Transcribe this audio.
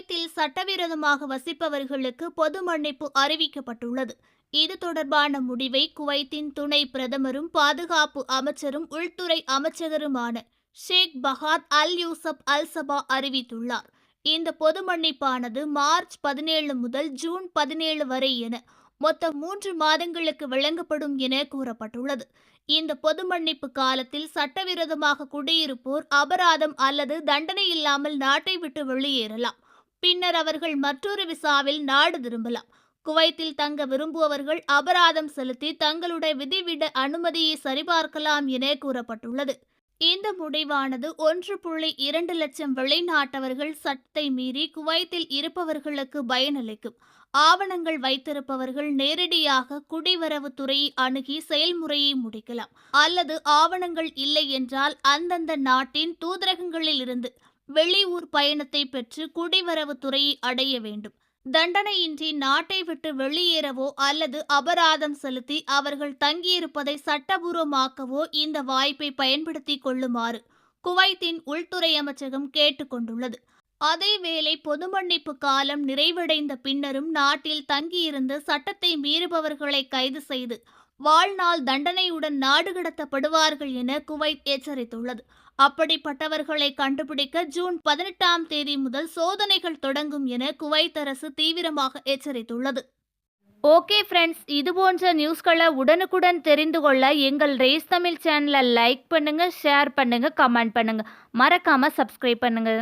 குவைத்தில் சட்டவிரோதமாக வசிப்பவர்களுக்கு பொது மன்னிப்பு அறிவிக்கப்பட்டுள்ளது. இது தொடர்பான முடிவை குவைத்தின் துணை பிரதமரும் பாதுகாப்பு அமைச்சரும் உள்துறை அமைச்சகருமான ஷேக் பஹாத் அல் யூசப் அல் சபா அறிவித்துள்ளார். இந்த பொது மன்னிப்பானது மார்ச் பதினேழு முதல் ஜூன் பதினேழு வரை என மொத்தம் மூன்று மாதங்களுக்கு வழங்கப்படும் என கூறப்பட்டுள்ளது. இந்த பொது மன்னிப்பு காலத்தில் சட்டவிரோதமாக குடியிருப்போர் அபராதம் அல்லது தண்டனை இல்லாமல் நாட்டை விட்டு வெளியேறலாம். பின்னர் அவர்கள் மற்றொரு விசாவில் நாடு திரும்பலாம். குவைத்தில் தங்க விரும்புபவர்கள் அபராதம் செலுத்தி தங்களுடைய விதிவிட அனுமதியை சரிபார்க்கலாம் என கூறப்பட்டுள்ளது. இந்த முடிவானது ஒன்று புள்ளி இரண்டு லட்சம் வெளிநாட்டவர்கள் சட்டத்தை மீறி குவைத்தில் இருப்பவர்களுக்கு பயனளிக்கும். ஆவணங்கள் வைத்திருப்பவர்கள் நேரடியாக குடிவரவு துறையை அணுகி செயல்முறையை முடிக்கலாம். அல்லது ஆவணங்கள் இல்லை என்றால் அந்தந்த நாட்டின் தூதரகங்களில் இருந்து வெளியூர் பயணத்தை பெற்று குடிவரவு துறையை அடைய வேண்டும். தண்டனையின்றி நாட்டை விட்டு வெளியேறவோ அல்லது அபராதம் செலுத்தி அவர்கள் தங்கியிருப்பதை சட்டபூர்வமாக்கவோ இந்த வாய்ப்பை பயன்படுத்தி கொள்ளுமாறு குவைத்தின் உள்துறை அமைச்சகம் கேட்டுக்கொண்டுள்ளது அதேவேளை பொது மன்னிப்பு காலம் நிறைவடைந்த பின்னரும் நாட்டில் தங்கியிருந்து சட்டத்தை மீறுபவர்களை கைது செய்து வாழ்நாள் தண்டனையுடன் நாடு கடத்தப்படுவார்கள் என குவைத் எச்சரித்துள்ளது. அப்படிப்பட்டவர்களை கண்டுபிடிக்க ஜூன் பதினெட்டாம் தேதி முதல் சோதனைகள் தொடங்கும் என குவைத் அரசு தீவிரமாக எச்சரித்துள்ளது. ஓகே ஃப்ரெண்ட்ஸ் இது போன்ற நியூஸ்களை உடனுக்குடன் தெரிந்து கொள்ள எங்கள் ரேஸ் தமிழ் சேனலை லைக் பண்ணுங்கள் ஷேர் பண்ணுங்கள் கமெண்ட் பண்ணுங்கள் மறக்காமல் சப்ஸ்கிரைப் பண்ணுங்கள்